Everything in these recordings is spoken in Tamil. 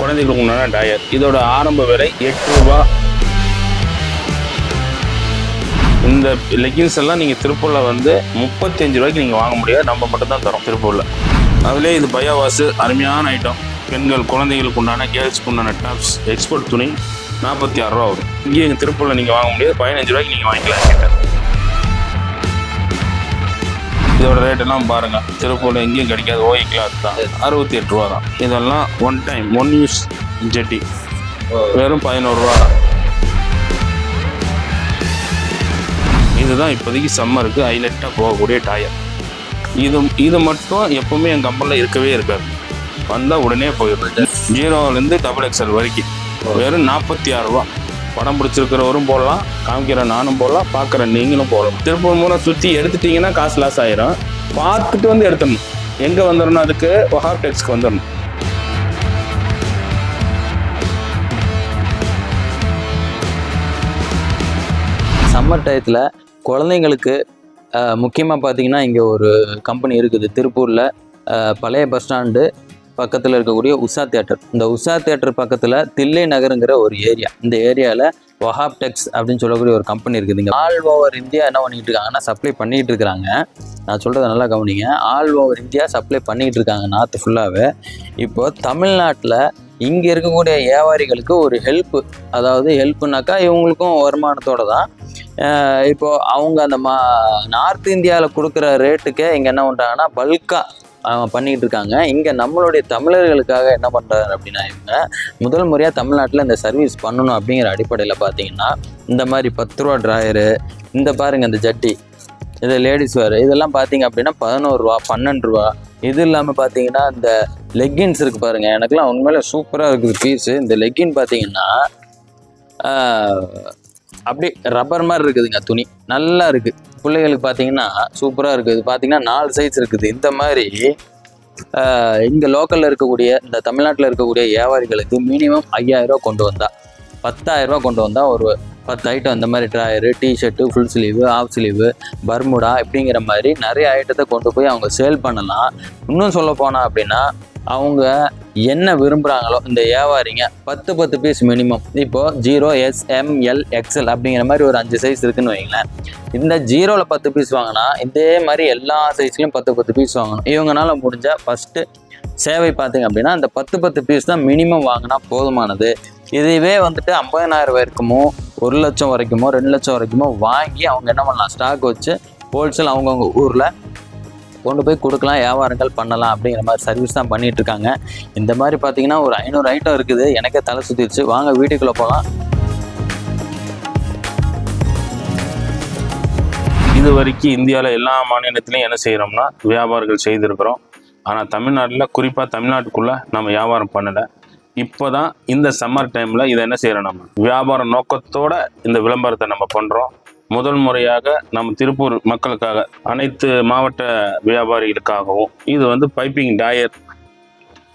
குழந்தைகளுக்கு உண்டான டயர் இதோட ஆரம்ப விலை எட்டு ரூபா. இந்த லெகின்ஸ் எல்லாம் நீங்கள் திருப்பூரில் வந்து முப்பத்தஞ்சு ரூபாய்க்கு நீங்கள் வாங்க முடியாது. நம்ம மட்டும் தான் தரோம் திருப்பூரில். அதுலேயே இது பயோவாஸு அருமையான ஐட்டம் பெண்கள் குழந்தைகளுக்கு உண்டான கேர்ள்ஸ்க்கு உண்டான டாப்ஸ் எக்ஸ்போர்ட் துணி நாற்பத்தி ஆறுரூவா வரும். இங்கே எங்கள் திருப்பூரில் நீங்கள் வாங்க முடியாது. பதினஞ்சு ரூபாய்க்கு நீங்கள் வாங்கிக்கலாம் கேட்டேன் இதோட ரேட் எல்லாம் பாருங்க. திருப்பூர்ல எங்கேயும் கிடைக்காது. ஓய் கிளாத் தான். அறுபத்தி எட்டு ரூபா தான். இதெல்லாம் ஒன் டைம் ஒன் யூஸ் ஜெட்டி வெறும் பதினோரு ரூபா. தான் இதுதான் இப்போதைக்கு சம்மருக்கு ஹைலைட்டாக போகக்கூடிய டயர் இது இது மட்டும் எப்பவுமே என் கம்பெனியில் இருக்கவே இருக்காது. வந்தால் உடனே போயிடும் ஜீரோலேருந்து டபுள் எக்ஸ்எல் வரைக்கும். வெறும் நாற்பத்தி ஆறு ரூபா. படம் பிடிச்சிருக்கிறவரும் போடலாம் காமிக்கிற நானும் போடலாம் பார்க்குற நீங்களும் போடலாம். திருப்பூர் மூலம் சுற்றி எடுத்துட்டீங்கன்னா காசு லாஸ் ஆயிரும். பார்த்துட்டு வந்து எடுத்துடணும். எங்கே வந்துடணும் அதுக்கு? ஒஹாப் டெக்ஸ்க்கு வந்துடணும். சம்மர் டயத்தில் குழந்தைங்களுக்கு முக்கியமாக பார்த்தீங்கன்னா இங்கே ஒரு கம்பெனி இருக்குது. திருப்பூரில் பழைய பஸ் ஸ்டாண்டு பக்கத்தில் இருக்கக்கூடிய உஷா தியேட்டர். இந்த உஷா தியேட்டர் பக்கத்தில் தில்லை நகருங்கிற ஒரு ஏரியா. இந்த ஏரியாவில் வஹாப் டெக்ஸ் அப்படின்னு சொல்லக்கூடிய ஒரு கம்பெனி இருக்குது. இங்கே ஆல் ஓவர் இந்தியா என்ன பண்ணிட்டு இருக்காங்கன்னா சப்ளை பண்ணிகிட்டு இருக்கிறாங்க. நான் சொல்கிறத நல்லா கவனிங்க. ஆல் ஓவர் இந்தியா சப்ளை பண்ணிகிட்டு இருக்காங்க நாற்று ஃபுல்லாகவே இப்போ தமிழ்நாட்டில் இங்கே இருக்கக்கூடிய வியாபாரிகளுக்கு ஒரு ஹெல்ப்பு அதாவது ஹெல்ப்புனாக்கா இவங்களுக்கும் வருமானத்தோடு தான். இப்போது அவங்க அந்த மா நார்த் இந்தியாவில் கொடுக்குற ரேட்டுக்கே இங்கே என்ன பண்ணுறாங்கன்னா பல்காக பண்ணிக்கிட்டு இருக்காங்க இங்கே நம்மளுடைய தமிழர்களுக்காக என்ன பண்ணுறாரு அப்படின்னா இவங்க முதல் முறையாக தமிழ்நாட்டில் இந்த சர்வீஸ் பண்ணணும் அப்படிங்கிற அடிப்படையில் பார்த்தீங்கன்னா இந்த மாதிரி பத்து ரூபா ட்ராயரு இந்த பாருங்கள் இந்த ஜட்டி இது லேடிஸ் வேறு இதெல்லாம் பார்த்தீங்க அப்படின்னா பதினோரு ரூபா பன்னெண்டு ரூபா. இது இல்லாமல் பார்த்தீங்கன்னா இந்த லெக்கின்ஸ் இருக்குது பாருங்கள் எனக்குலாம் உண்மையில சூப்பராக இருக்குது பீஸு இந்த லெக்கின் பார்த்தீங்கன்னா அப்படியே ரப்பர் மாதிரி இருக்குதுங்க துணி. நல்லா இருக்கு. பிள்ளைகளுக்கு பார்த்தீங்கன்னா சூப்பராக இருக்குது பார்த்தீங்கன்னா நாலு சைஸ் இருக்குது. இந்த மாதிரி இங்கே லோக்கலில் இருக்கக்கூடிய இந்த தமிழ்நாட்டில் இருக்கக்கூடிய வியாபாரிகளுக்கு மினிமம் ஐயாயிரரூவா கொண்டு வந்தா. பத்தாயிரரூவா ரூபா கொண்டு வந்தால் ஒரு பத்து ஐட்டம் இந்த மாதிரி drawer T shirt full sleeve half sleeve Bermuda இப்படிங்கிற மாதிரி நிறைய ஐட்டத்தை கொண்டு போய் அவங்க சேல் பண்ணலாம். இன்னும் சொல்ல போனால் அப்படின்னா அவங்க என்ன விரும்புகிறாங்களோ இந்த வியாபாரிங்க பத்து பத்து பீஸ் மினிமம் இப்போது zero S M L XL அப்படிங்கிற மாதிரி ஒரு அஞ்சு சைஸ் இருக்குன்னு வைங்களேன். இந்த ஜீரோவில் பத்து பீஸ் வாங்கினா இதே மாதிரி எல்லா சைஸ்லையும் பத்து பத்து பீஸ் வாங்கணும். இவங்கனால முடிஞ்ச ஃபஸ்ட்டு சேவை பார்த்தீங்க அப்படின்னா அந்த பத்து பத்து பீஸ் தான் மினிமம் வாங்கினா போதுமானது. இதுவே வந்துட்டு ஐம்பதனாயிரம் வரைக்குமோ ஒரு லட்சம் வரைக்குமோ ரெண்டு லட்சம் வரைக்குமோ வாங்கி அவங்க என்ன பண்ணலாம்? ஸ்டாக் வச்சு ஹோல்சேல் அவங்கவுங்க ஊரில் கொண்டு போய் கொடுக்கலாம் வியாபாரங்கள் பண்ணலாம் அப்படிங்கிற மாதிரி சர்வீஸ் தான் பண்ணிட்டு இருக்காங்க. இந்த மாதிரி பார்த்தீங்கன்னா ஒரு ஐநூறு ஐட்டம் இருக்குது. எனக்கே தலை சுற்றிடுச்சு வாங்க வீட்டுக்குள்ளே போகலாம் இது வரைக்கும் இந்தியாவில் எல்லா மாநிலத்திலையும் என்ன செய்கிறோம்னா வியாபாரங்கள் செய்திருக்கிறோம். ஆனால் தமிழ்நாட்டில் குறிப்பாக தமிழ்நாட்டுக்குள்ளே நம்ம வியாபாரம் பண்ணலை. இப்போ தான் இந்த சம்மர் டைமில் இதை என்ன செய்கிறோம் நம்ம? வியாபார நோக்கத்தோடு இந்த விளம்பரத்தை நம்ம பண்ணுறோம் முதல் முறையாக நம்ம திருப்பூர் மக்களுக்காக அனைத்து மாவட்ட வியாபாரிகளுக்காகவும் இது வந்து பைப்பிங் டயர்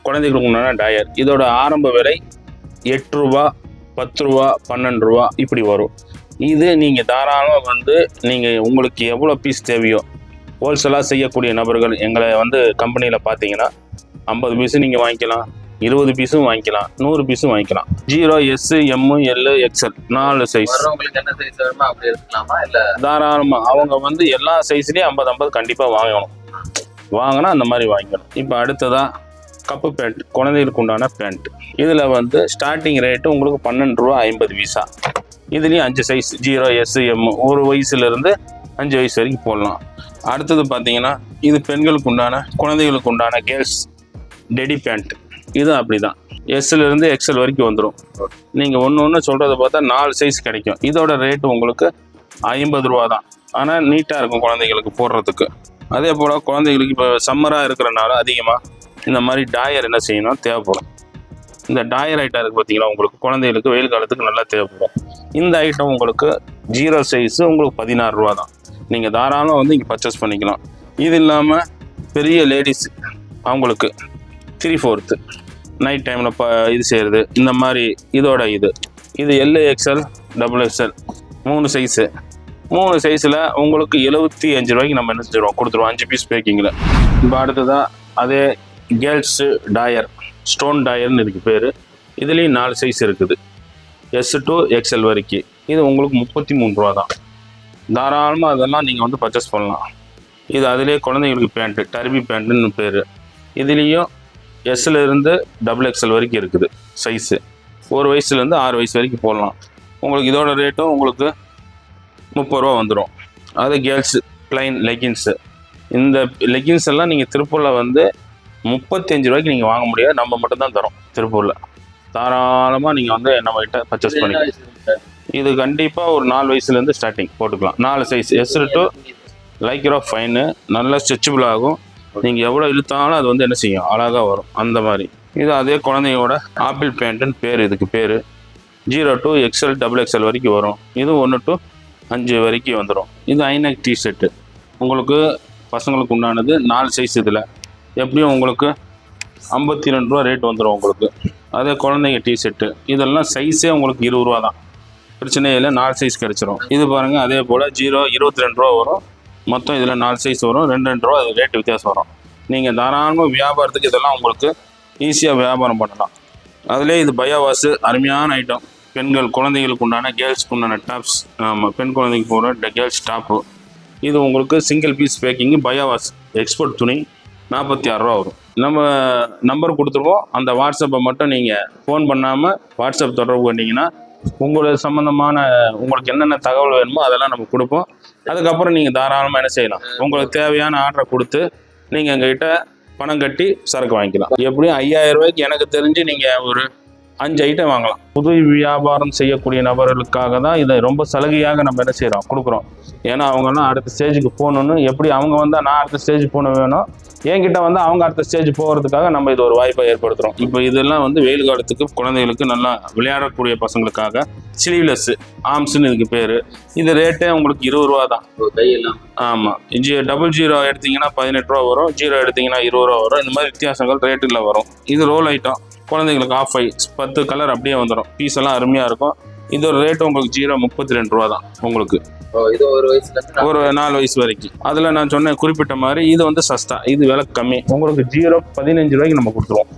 குழந்தைகளுக்கு உண்டான டயர் இதோட ஆரம்ப விலை எட்டு ரூபா பத்து ரூபா பன்னெண்டு ரூபா இப்படி வரும். இது நீங்கள் தாராளமாக வந்து நீங்கள் உங்களுக்கு எவ்வளோ பீஸ் தேவையோ ஹோல்சேலாக செய்யக்கூடிய நபர்கள் எங்களை வந்து கம்பெனியில் பார்த்தீங்கன்னா ஐம்பது பீஸு நீங்கள் வாங்கிக்கலாம். இருபது பீஸும் வாங்கிக்கலாம். நூறு பீஸும் வாங்கிக்கலாம். Zero S M L XL நாலு சைஸ் என்ன சைஸ் வருமோ அப்படி எடுத்துக்கலாமா? இல்லை தாராளமாக அவங்க வந்து எல்லா சைஸ்லேயும் ஐம்பது ஐம்பது கண்டிப்பாக வாங்கணும். வாங்கினா அந்த மாதிரி வாங்கிக்கணும். இப்போ அடுத்ததாக கப்பு பேண்ட் குழந்தைகளுக்கு உண்டான பேண்ட் இதில் வந்து ஸ்டார்டிங் ரேட்டு உங்களுக்கு பன்னெண்டு ரூபா ஐம்பது பைசா இதுலேயும் அஞ்சு சைஸ் ஜீரோ எஸ் எம் ஒரு வயசுலேருந்து அஞ்சு வயசு வரைக்கும் போடலாம். அடுத்தது பார்த்தீங்கன்னா இது பெண்களுக்கு உண்டான குழந்தைகளுக்கு உண்டான கேர்ள்ஸ் டெடி பேண்ட் இதுவும் அப்படி தான் எஸ்லேருந்து எக்ஸ்எல் வரைக்கும் வந்துடும் நீங்கள் ஒன்று ஒன்று சொல்கிறத பார்த்தா நாலு சைஸ் கிடைக்கும். இதோட ரேட்டு உங்களுக்கு ஐம்பது ரூபா தான். ஆனால் நீட்டாக இருக்கும் குழந்தைங்களுக்கு போடுறதுக்கு. அதே போல் குழந்தைகளுக்கு இப்போ சம்மராக இருக்கிறனால அதிகமாக இந்த மாதிரி டாயர் என்ன செய்யணும்? தேவைப்படும். இந்த டாயர் ஐட்டம் இருக்குது பார்த்தீங்களா? உங்களுக்கு குழந்தைகளுக்கு வெயில் காலத்துக்கு நல்லா தேவைப்படும். இந்த ஐட்டம் உங்களுக்கு ஜீரோ சைஸு உங்களுக்கு பதினாறு ரூபா தான். நீங்கள் தாராளம் வந்து இங்கே பர்ச்சேஸ் பண்ணிக்கலாம். இது இல்லாமல் பெரிய லேடிஸ் அவங்களுக்கு த்ரீ ஃபோர்த்து நைட் டைமில் ப இது செய்கிறது இந்த மாதிரி இதோட இது. இது எல் எக்ஸ்எல் டபுள் எக்ஸ்எல் மூணு சைஸு மூணு சைஸில் உங்களுக்கு எழுபத்தி அஞ்சு ரூபாய்க்கு நம்ம என்ன செஞ்சிருவோம்? கொடுத்துருவோம். அஞ்சு பீஸ் பேக்கிங்கில் இப்போ அடுத்ததாக அதே கேர்ள்ஸு டாயர் ஸ்டோன் டாயர்னு இதுக்கு பேர். இதுலேயும் நாலு சைஸ் இருக்குது. எஸ் டு எக்ஸ்எல் வரைக்கும். இது உங்களுக்கு முப்பத்தி மூணு ரூபா தான். தாராளமாக அதெல்லாம் நீங்கள் வந்து பர்ச்சேஸ் பண்ணலாம். இது அதிலே குழந்தைங்களுக்கு பேண்ட்டு டர்பி பேண்ட்டுன்னு பேர். இதுலேயும் எஸ்ல இருந்து டபுள் எக்ஸ்எல் வரைக்கும் இருக்குது சைஸு ஒரு வயசுலேருந்து ஆறு வயசு வரைக்கும் போடலாம். உங்களுக்கு இதோட ரேட்டும் உங்களுக்கு முப்பது ரூபா வந்துடும் அது கேர்ள்ஸு ப்ளைன் லெகின்ஸு இந்த லெகின்ஸ் எல்லாம் நீங்கள் திருப்பூரில் வந்து முப்பத்தஞ்சு ரூபாய்க்கு நீங்கள் வாங்க முடியாது. நம்ம மட்டும் தான் தரோம் திருப்பூரில். தாராளமாக நீங்கள் வந்து நம்ம கிட்ட பர்ச்சேஸ் பண்ணிக்கலாம். இது கண்டிப்பாக ஒரு நாலு வயசுலேருந்து ஸ்டார்டிங் போட்டுக்கலாம். நாலு size S to lycra fine நல்லா ஸ்ட்ரெச்சபிள் ஆகும். நீங்கள் எவ்வளோ இழுத்தாலும் அது வந்து என்ன செய்யும்? அழகாக வரும். அந்த மாதிரி. இது அதே குழந்தையோட ஆப்பிள் பேண்ட்டுன்னு பேர். இதுக்கு பேர். Zero to XL double XL வரைக்கும் வரும். இது ஒன்று டு அஞ்சு வரைக்கும் வந்துடும் இது ஐநெக் டிஷர்ட்டு உங்களுக்கு பசங்களுக்கு உண்டானது நாலு சைஸ் இதில். எப்படியும் உங்களுக்கு ஐம்பத்தி ரெண்டு ரூபா ரேட் வந்துடும் உங்களுக்கு. அதே குழந்தைங்க டிஷர்ட்டு இதெல்லாம் சைஸே உங்களுக்கு இருபது ரூபா தான் பிரச்சனையே இல்லை நாலு சைஸ் கிடச்சிரும். இது பாருங்கள் அதே போல் ஜீரோ இருபத்தி ரெண்டு ரூபா வரும். மொத்தம் இதில் நாலு சைஸ் வரும். ரெண்டு ரெண்டு ரூபா அது ரேட் வித்தியாசம் வரும். நீங்கள் தாராளமாக வியாபாரத்துக்கு இதெல்லாம் உங்களுக்கு ஈஸியாக வியாபாரம் பண்ணலாம். அதிலே இது பயோவாஸு அருமையான ஐட்டம் பெண்கள் குழந்தைகளுக்கு உண்டான கேர்ள்ஸ்க்கு உண்டான டாப்ஸ் ஆமாம் பெண் குழந்தைக்கு போகிற கேர்ள்ஸ் டாப்பு இது உங்களுக்கு சிங்கிள் பீஸ் பேக்கிங்கு பயோவாஸ் எக்ஸ்போர்ட் துணி நாற்பத்தி ஆறுரூவா வரும். நம்ம நம்பர் கொடுத்துருவோம். அந்த வாட்ஸ்அப்பை மட்டும் நீங்கள் ஃபோன் பண்ணாமல் வாட்ஸ்அப் தொடர்பு பண்ணிங்கன்னா உங்களோட சம்மந்தமான உங்களுக்கு என்னென்ன தகவல் வேணுமோ அதெல்லாம் நம்ம கொடுப்போம். அதுக்கப்புறம் நீங்கள் தாராளமாக என்ன செய்யலாம். உங்களுக்கு தேவையான ஆர்டரை கொடுத்து நீங்கள் எங்ககிட்ட பணம் கட்டி சரக்கு வாங்கிக்கலாம். எப்படியும் ஐயாயிரம் ரூபாய்க்கு எனக்கு தெரிஞ்சு நீங்கள் ஒரு அஞ்சு ஐட்டம் வாங்கலாம். புது வியாபாரம் செய்யக்கூடிய நபர்களுக்காக தான் இதை ரொம்ப சலுகையாக நம்ம என்ன செய்கிறோம் கொடுக்குறோம். ஏன்னா அவங்கெல்லாம் அடுத்த ஸ்டேஜுக்கு போகணுன்னு எப்படி அவங்க வந்தால் நான் அடுத்த ஸ்டேஜ் போன வேணும்? என்கிட்ட வந்து அவங்க அடுத்த ஸ்டேஜ் போகிறதுக்காக நம்ம இது ஒரு வாய்ப்பை ஏற்படுத்துகிறோம் இப்போ இதெல்லாம் வந்து வெயில் காலத்துக்கு குழந்தைகளுக்கு நல்லா விளையாடக்கூடிய பசங்களுக்காக ஸ்லீவ்லெஸ்ஸு ஆம்ஸ்னு இதுக்கு பேர். இது ரேட்டே உங்களுக்கு இருபது ரூபா தான். ஆமாம் ஜி டபுள் ஜீரோ எடுத்தீங்கன்னா பதினெட்டு ரூபா வரும். ஜீரோ எடுத்தீங்கன்னா இருபது ரூபா வரும். இந்த மாதிரி வித்தியாசங்கள் ரேட்டில் வரும். இது ரோல் ஐட்டம் குழந்தைங்களுக்கு ஆஃப் ஐ பத்து கலர் அப்படியே வந்துடும் பீஸ் எல்லாம் அருமையாக இருக்கும். இதோட ரேட்டு உங்களுக்கு ஜீரோ முப்பத்தி ரெண்டு ரூபா தான் உங்களுக்கு. இது ஒரு ஒரு நாலு வயசு வரைக்கும். அதில் நான் சொன்ன குறிப்பிட்ட மாதிரி இது வந்து சஸ்தா. இது விலை கம்மி. உங்களுக்கு ஜீரோ பதினஞ்சு ரூபாய்க்கு நம்ம கொடுத்துருவோம்.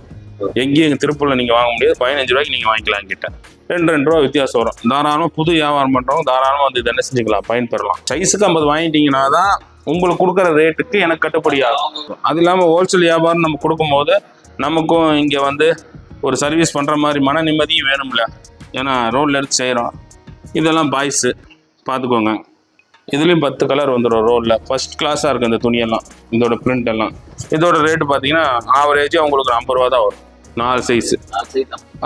எங்கேயும் எங்கள் திருப்பூரில் நீங்கள் வாங்க முடியாது. பதினஞ்சு ரூபாய்க்கு நீங்கள் வாங்கிக்கலாம் என்கிட்ட. ரெண்டு ரெண்டு ரூபா வித்தியாசம் வரும். தாராளமாக புது வியாபாரம் பண்ணுறவங்க தாராளமாக வந்து இதை என்ன செஞ்சுக்கலாம் பயன்பெறலாம். சைஸுக்கு ஐம்பது வாங்கிட்டீங்கன்னா தான் உங்களுக்கு கொடுக்குற ரேட்டுக்கு எனக்கு கட்டுப்படி ஆகும். அது இல்லாமல் ஹோல்சேல் வியாபாரம் நம்ம கொடுக்கும்போது நமக்கும் இங்கே வந்து ஒரு சர்வீஸ் பண்ணுற மாதிரி மன நிம்மதியும் வேணும்ல. ஏன்னா ரோட்டில் எடுத்து செய்கிறோம் இதெல்லாம் பாய்ஸு பார்த்துக்கோங்க. இதுலேயும் பத்து கலர் வந்துடும் ரோலில் ஃபர்ஸ்ட் கிளாஸாக இருக்கும் இந்த துணியெல்லாம் இதோட பிரிண்ட் எல்லாம். இதோட ரேட்டு பார்த்தீங்கன்னா ஆவரேஜாக உங்களுக்கு ஐம்பது ரூபா தான் வரும். நாலு சைஸு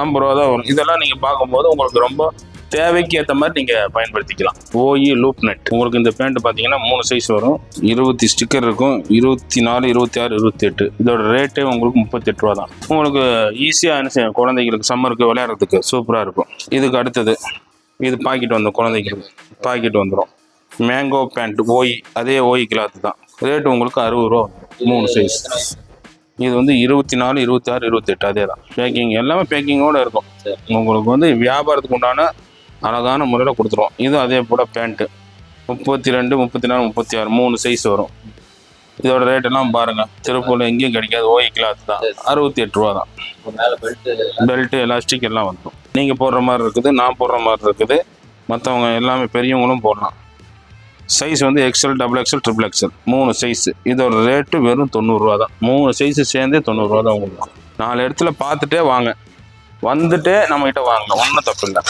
ஐம்பது ரூபா தான். வரும். இதெல்லாம் நீங்கள் பார்க்கும்போது உங்களுக்கு ரொம்ப தேவைக்கு ஏற்ற மாதிரி நீங்கள் பயன்படுத்திக்கலாம். ஓஇ லூப் நெட் உங்களுக்கு இந்த பேண்ட் பார்த்தீங்கன்னா மூணு சைஸ் வரும். இருபத்தி ஸ்டிக்கர் இருக்கும். இருபத்தி நாலு இருபத்தி ஆறு இருபத்தி எட்டு. இதோட ரேட்டே உங்களுக்கு முப்பத்தெட்டு ரூபா தான். உங்களுக்கு ஈஸியாக என்ன செய்யும் குழந்தைங்களுக்கு சம்மருக்கு விளையாடுறதுக்கு சூப்பராக இருக்கும். இதுக்கு அடுத்தது இது பாக்கெட் வந்துடும் குழந்தைங்களுக்கு பாக்கெட் வந்துடும் மேங்கோ பேண்ட் ஓய் அதே ஓய் கிளாத் தான். ரேட்டு உங்களுக்கு அறுபது ரூபா மூணு சைஸ் இது வந்து இருபத்தி நாலு இருபத்தி ஆறு இருபத்தெட்டு அதே தான். பேக்கிங் எல்லாமே பேக்கிங்கோடு இருக்கும். உங்களுக்கு வந்து வியாபாரத்துக்கு உண்டான அழகான முறையில் கொடுத்துருவோம் இது அதே போல் பேண்ட்டு முப்பத்தி ரெண்டு முப்பத்தி நாலு முப்பத்தி ஆறு மூணு சைஸ் வரும். இதோட ரேட்டெல்லாம் பாருங்கள் திருப்பூரில் எங்கேயும் கிடைக்காது. ஓய் கிளாத் தான். அறுபத்தி எட்டு ரூபா தான். பெல்ட்டு எலாஸ்டிக் எல்லாம் வந்துடும் நீங்கள் போடுற மாதிரி இருக்குது நான் போடுற மாதிரி இருக்குது. மற்றவங்க எல்லாமே பெரியவங்களும் போடலாம். சைஸ் வந்து XL double XL triple XL மூணு சைஸு இதோட ரேட்டு வெறும் தொண்ணூறுரூவா தான். மூணு சைஸு சேர்ந்தே தொண்ணூறுரூவா தான் உங்களுக்கு. நாலு இடத்துல பார்த்துட்டே வாங்க. வந்துட்டே நம்மகிட்ட வாங்க. ஒன்றும் தப்பு இல்லை.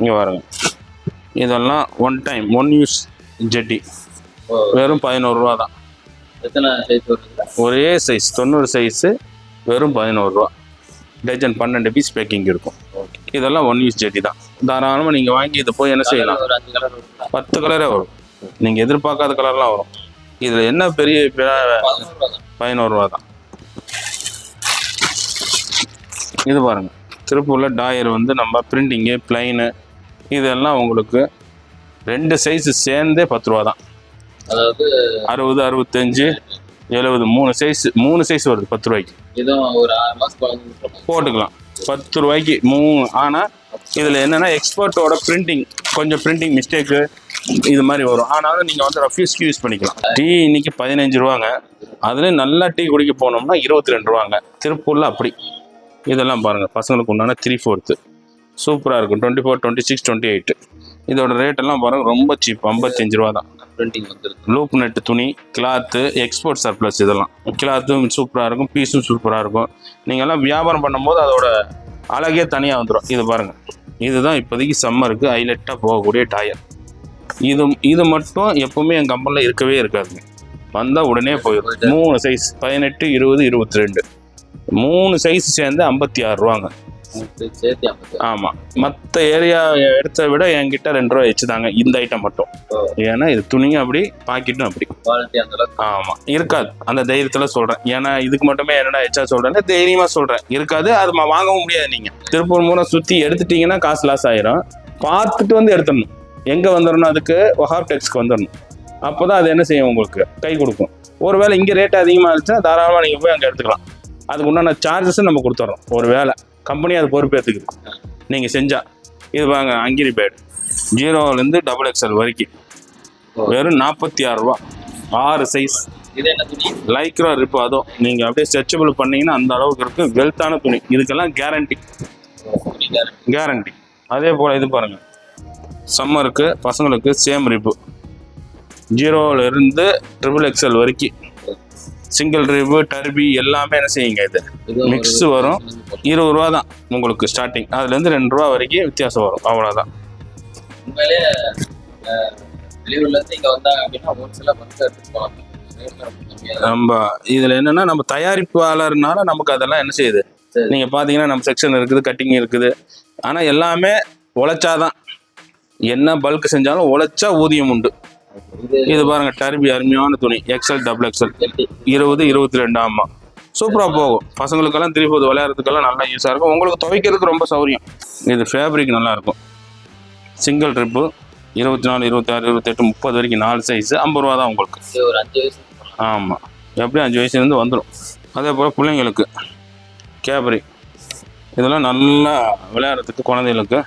இங்கே பாருங்க. இதெல்லாம் ஒன் டைம் ஒன் யூஸ் ஜெட்டி வெறும் பதினோருவா தான். எத்தனை சைஸ் வருது ஒரே சைஸ் தொண்ணூறு சைஸு வெறும் பதினோருவா டஜன் பன்னெண்டு பீஸ் பேக்கிங் இருக்கும். இதெல்லாம் ஒன் யூஸ் ஜெட்டி தான். தாராளமாக நீங்கள் வாங்கி இதை போய் என்ன செய்யலாம்? பத்து கலரே வரும். நீங்கள் எதிர்பார்க்காத கலர்லாம் வரும். இதில் என்ன பெரிய பதினோரு ரூபா தான். இது பாருங்கள் திருப்பூரில் டாயர் வந்து நம்ம பிரிண்டிங்கு பிளைனு இதெல்லாம் உங்களுக்கு ரெண்டு சைஸு சேர்ந்தே பத்து ரூபா தான். அதாவது அறுபது அறுபத்தஞ்சு எழுபது மூணு சைஸ் மூணு சைஸ் வருது பத்து ரூபாய்க்கு. போட்டுக்கலாம். பத்து ரூபாய்க்கு மூணு. ஆனால் இதில் என்னென்னா எக்ஸ்பர்ட்டோட பிரிண்டிங் கொஞ்சம் பிரிண்டிங் மிஸ்டேக்கு இது மாதிரி வரும். ஆனாலும் நீங்கள் வந்து ரஃப்யூஸ்க்கு யூஸ் பண்ணிக்கலாம். டீ இன்னைக்கு பதினஞ்சு ரூபாங்க. அதுலேயும் நல்லா டீ குடிக்க போனோம்னா இருபத்தி ரெண்டு ரூபாங்க. திருப்பூரில் அப்படி. இதெல்லாம் பாருங்கள் பசங்களுக்கு உண்டான த்ரீ ஃபோர்த்து சூப்பராக இருக்கும். Twenty four twenty six twenty eight இதோட ரேட் எல்லாம் பாருங்கள் ரொம்ப சீப் ஐம்பத்தஞ்சு ரூபா தான். பிரிண்டிங் வந்துருக்கு. லூப் நெட் துணி கிளாத்து எக்ஸ்போர்ட் சர்ப்ளஸ் இதெல்லாம். கிளாத்தும் சூப்பராக இருக்கும் பீஸும் சூப்பராக இருக்கும். நீங்கள் எல்லாம் வியாபாரம் பண்ணும்போது அதோட அழகே தனியாக வந்துடும் இது பாருங்கள் இதுதான் இப்போதைக்கு சம்மருக்கு ஹைலைட்டாக போகக்கூடிய டயர் இது இது மட்டும் எப்பவுமே என் கம்பெனியில் இருக்கவே இருக்காதுங்க வந்தால் உடனே போயிடும் மூணு சைஸ் பதினெட்டு இருபது இருபத்தி ரெண்டு. மூணு சைஸ் சேர்ந்து ஐம்பத்தி ஆறு ரூபாங்க. ஆமாம் மற்ற ஏரியா இடத்த விட என்கிட்ட ரெண்டு ரூபா வச்சுதாங்க இந்த ஐட்டம் மட்டும். ஏன்னா இது துணியும் அப்படி பாக்கெட்டும் அப்படி. ஆமாம் இருக்காது. அந்த தைரியத்தில் சொல்கிறேன் ஏன்னா இதுக்கு மட்டுமே என்னடா எச்சா சொல்கிறேன்னு தைரியமாக சொல்கிறேன் இருக்காது. அது வாங்கவும் முடியாது நீங்கள் திருப்பூர் மூலம் சுற்றி எடுத்துட்டீங்கன்னா காசு லாஸ் ஆயிரும். பார்த்துட்டு வந்து எடுத்துடணும். எங்கே வந்துடணும் அதுக்கு? ஒஹாப் டெக்ஸ்க்கு வந்துடணும். அப்போ தான் அது என்ன செய்யும் உங்களுக்கு? கை கொடுக்கும். ஒருவேளை இங்கே ரேட் அதிகமாக இருந்துச்சுன்னா தாராளமாக நீங்கள் போய் அங்கே எடுத்துக்கலாம். அதுக்கு உண்டான சார்ஜஸும் நம்ம கொடுத்துட்றோம் ஒரு வேளை. கம்பெனி அது பொறுப்பேற்றுக்குது நீங்கள் செஞ்சால் இது வாங்க அங்கிரி பேட் ஜீரோலேருந்து டபுள் எக்ஸ்எல் வரைக்கும். வெறும் நாற்பத்தி ஆறு ரூபா. ஆறு சைஸ் லைக்ரா இருப்பு அதுவும். நீங்கள் அப்படியே ஸ்ட்ரெச்சபிள் பண்ணீங்கன்னா அந்த அளவுக்கு இருக்கும் வெல்த்தான துணி. இதுக்கெல்லாம் கேரண்டி கேரண்டி அதே போல் இது பாருங்கள் சம்மருக்கு பசங்களுக்கு சேம் ரிப்பு ஜீரோவிலிருந்து ட்ரிபிள் எக்ஸ்எல் வரைக்கும். சிங்கிள் ரிப்பு டர்பி எல்லாமே என்ன செய்யுங்க இது? மிக்ஸ் வரும். இருபது ரூபா தான் உங்களுக்கு ஸ்டார்டிங் அதுலேருந்து ரெண்டு ரூபா வரைக்கும் வித்தியாசம் வரும். அவ்வளோதான் உண்மையிலே இங்க வந்தாங்க அப்படின்னா எடுத்துட்டு நம்ம இதில் என்னென்னா நம்ம தயாரிப்பாளர்னால நமக்கு அதெல்லாம் என்ன செய்யுது. நீங்கள் பார்த்தீங்கன்னா நம்ம செக்ஷன் இருக்குது கட்டிங் இருக்குது. ஆனால் எல்லாமே உழைச்சாதான். என்ன பல்க் செஞ்சாலும் உழைச்சா ஊதியம் உண்டு. இது பாருங்க டர்பி அருமையான துணி. எக்ஸல் டபுள் எக்ஸல் எல்டி இருபது இருபத்தி ரெண்டு ஆமாம் சூப்பராக போகும். பசங்களுக்கெல்லாம் திருப்பி விளையாடுறதுக்கெல்லாம் நல்லா யூஸாக இருக்கும். உங்களுக்கு துவைக்கிறதுக்கு ரொம்ப சௌரியம் இது ஃபேப்ரிக் நல்லா இருக்கும். சிங்கிள் ட்ரிப்பு இருபத்தி நாலு இருபத்தாறு இருபத்தெட்டு முப்பது வரைக்கும் நாலு சைஸு ஐம்பது ரூபா தான் உங்களுக்கு. ஒரு அஞ்சு வயசு. ஆமாம் எப்படியும் அஞ்சு வயசுலேருந்து வந்துடும் அதே போல் பிள்ளைங்களுக்கு கேபரி இதெல்லாம் நல்லா விளையாடுறதுக்கு குழந்தைகளுக்கு.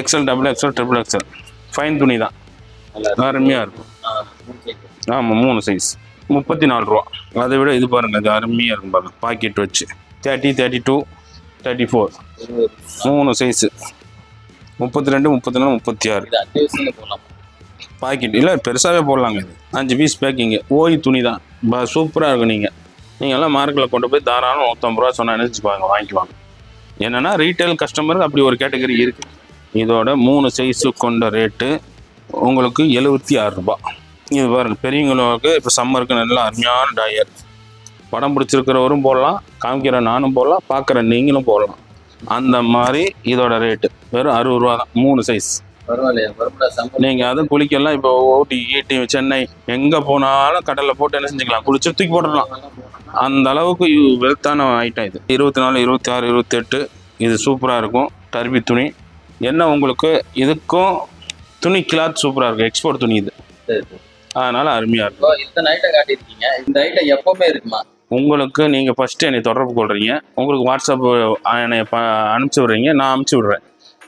XL double XL triple XL fine துணி தான். அருமையாக இருக்கும். ஆமாம் மூணு சைஸ் முப்பத்தி நாலு ரூபா. அதை விட இது பாருங்கள் இது அருமையாக இருக்கும் பாருங்க. பாக்கெட் வச்சு. Thirty thirty two thirty four. மூணு சைஸு முப்பத்தி ரெண்டு முப்பத்தி நாலு முப்பத்தி ஆறு பாக்கெட் இல்லை பெருசாகவே போடலாங்க இது. அஞ்சு பீஸ் பேக்கிங்கு ஓய் துணி தான். பா சூப்பராக இருக்கும் நீங்கள் நீங்கள் எல்லாம் மார்க்கில் கொண்டு போய் தாராளம் நூற்றம்பது ரூபா சொன்னால் நினச்சிப்பாங்க வாங்கிக்குவாங்க என்னென்னா ரீட்டைல் கஸ்டமருக்கு அப்படி ஒரு கேட்டகரி இருக்குது இதோட மூணு சைஸு கொண்ட ரேட்டு உங்களுக்கு எழுபத்தி ஆறு ரூபாய் இது பாருங்க பெரியவங்களுக்கு இப்போ சம்மருக்கு நல்லா அருமையான டயர் படம் பிடிச்சிருக்கிறவரும் போடலாம் காமிக்கிற நானும் போடலாம் பார்க்குற நீங்களும் போடலாம். அந்த மாதிரி இதோட ரேட்டு வெறும் அறுபது ரூபா தான் மூணு சைஸ் நீங்கள் அதுவும் குளிக்கலாம் இப்போ ஊட்டி ஈட்டி சென்னை எங்கே போனாலும் கடலில் போட்டு என்ன செஞ்சுக்கலாம் குளிச்சு தூக்கி போட்டுடலாம். அந்த அளவுக்கு வெல்த்தான ஐட்டம் இது. இருபத்தி நாலு இருபத்தி ஆறு இருபத்தெட்டு இது சூப்பராக இருக்கும். டர்பி துணி. என்ன உங்களுக்கு இதுக்கும் துணி கிளாத் சூப்பராக இருக்கும். எக்ஸ்போர்ட் துணி இது. அதனால் அருமையாக இருக்கும். இத்தனை ஐட்டம் காட்டியிருக்கீங்க. இந்த ஐட்டம் எப்பவுமே இருக்குமா? உங்களுக்கு நீங்கள் ஃபஸ்ட்டு என்னை தொடர்பு கொள்றீங்க. உங்களுக்கு வாட்ஸ்அப் என்னை ப அனுப்பிச்சி விட்றீங்க. நான் அனுப்பிச்சி விட்றேன்.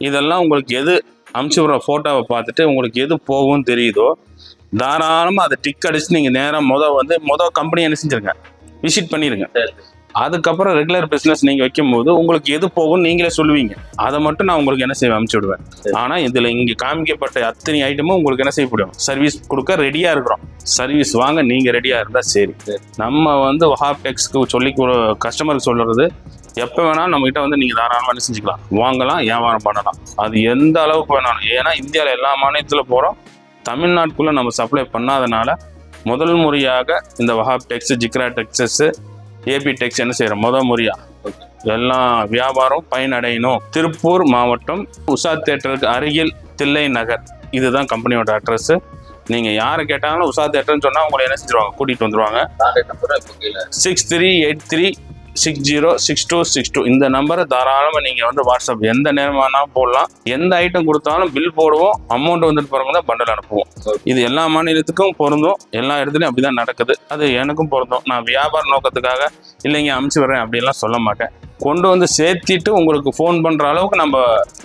இதெல்லாம் உங்களுக்கு எது அனுப்பிச்சி விட்ற ஃபோட்டோவை பார்த்துட்டு உங்களுக்கு எது போகும்னு தெரியுதோ தாராளமாக அதை டிக் அடிச்சு நீங்கள் நேராக மொதல் வந்து மொதல் கம்பெனி என்ன செஞ்சுருங்க? விசிட் பண்ணிடுங்க. அதுக்கப்புறம் ரெகுலர் பிஸ்னஸ் நீங்கள் வைக்கும்போது உங்களுக்கு எது போகும்னு நீங்களே சொல்லுவீங்க. அதை மட்டும் நான் உங்களுக்கு என்ன செய்வேன் அனுப்பிச்சி விடுவேன். ஆனால் இதில் இங்கே காமிக்கப்பட்ட அத்தனை ஐட்டமும் உங்களுக்கு என்ன செய்யப்படும் சர்வீஸ் கொடுக்க ரெடியாக இருக்கிறோம். சர்வீஸ் வாங்க நீங்கள் ரெடியாக இருந்தால் சரி. நம்ம வந்து வஹாப் டெக்ஸ்க்கு சொல்லி கஸ்டமருக்கு சொல்கிறது எப்போ வேணாலும் நம்மகிட்ட வந்து நீங்கள் தாராளமாக என்ன செஞ்சுக்கலாம். வாங்கலாம் வியாபாரம் பண்ணலாம். அது எந்த அளவுக்கு வேணாலும். ஏன்னா இந்தியாவில் எல்லா மாநிலத்தில் போகிறோம் தமிழ்நாட்டுக்குள்ளே நம்ம சப்ளை பண்ணாதனால முதல் முறையாக இந்த வஹாப் டெக்ஸ் ஜிக்ரா டெக்ஸஸ் ஏபி டெக்ஸ் என்ன செய்கிறோம் முதல் முறையாக எல்லாம் வியாபாரம் பயனடையணும். திருப்பூர் மாவட்டம் உஷா தேட்டருக்கு அருகில் தில்லை நகர். இதுதான் கம்பெனியோட அட்ரஸ் நீங்கள் யாரை கேட்டாலும் உஷா தேட்டர்னு சொன்னால் உங்களை என்ன செஞ்சிருவாங்க? கூட்டிகிட்டு வந்துருவாங்க. Six three eight three six zero six two six two இந்த நம்பரை தாராளமாக நீங்கள் வந்து வாட்ஸ்அப் எந்த நேரம் வேணாலும் போடலாம். எந்த ஐட்டம் கொடுத்தாலும் பில் போடுவோம். அமௌண்ட் வந்துட்டு போகிறவங்க தான் பண்டில் அனுப்புவோம். இது எல்லா மாநிலத்துக்கும் பொருந்தும். எல்லா இடத்துலையும் அப்படி தான் நடக்குது. அது எனக்கும் பொருந்தும். நான் வியாபார நோக்கத்துக்காக இல்லைங்க அமுச்சு விடுறேன் அப்படின்லாம் சொல்ல மாட்டேன். கொண்டு வந்து சேர்த்திட்டு உங்களுக்கு ஃபோன் பண்ணுற அளவுக்கு நம்ம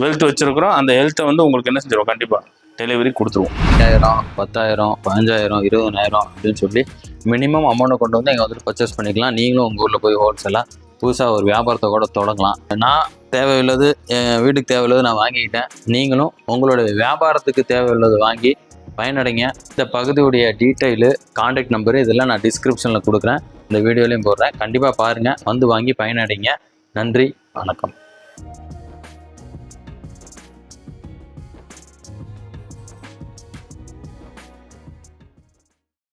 வெல்த் வச்சுருக்குறோம். அந்த ஹெல்த்தை வந்து உங்களுக்கு என்ன செஞ்சிடும் கண்டிப்பாக டெலிவரி கொடுத்துருவோம். ஐயாயிரம் பத்தாயிரம் பதினஞ்சாயிரம் இருபதனாயிரம் அப்படின்னு சொல்லி மினிமம் அமௌண்ட்டை கொண்டு வந்து இங்கே வந்துட்டு பர்ச்சேஸ் பண்ணிக்கலாம். நீங்களும் உங்கள் ஊரில் போய் ஹோல்சேலாக புதுசாக ஒரு வியாபாரத்தை கூட தொடங்கலாம். நான் தேவையுள்ளது என் வீட்டுக்கு தேவையுள்ளது நான் வாங்கிக்கிட்டேன். நீங்களும் உங்களுடைய வியாபாரத்துக்கு தேவையுள்ளது வாங்கி பயனடைங்க. இந்த பகுதியுடைய டீட்டெயிலு காண்டாக்ட் நம்பரு இதெல்லாம் நான் டிஸ்கிரிப்ஷனில் கொடுக்குறேன். இந்த வீடியோலையும் போடுறேன். கண்டிப்பாக பாருங்கள் வந்து வாங்கி பயனடைங்க. நன்றி வணக்கம்.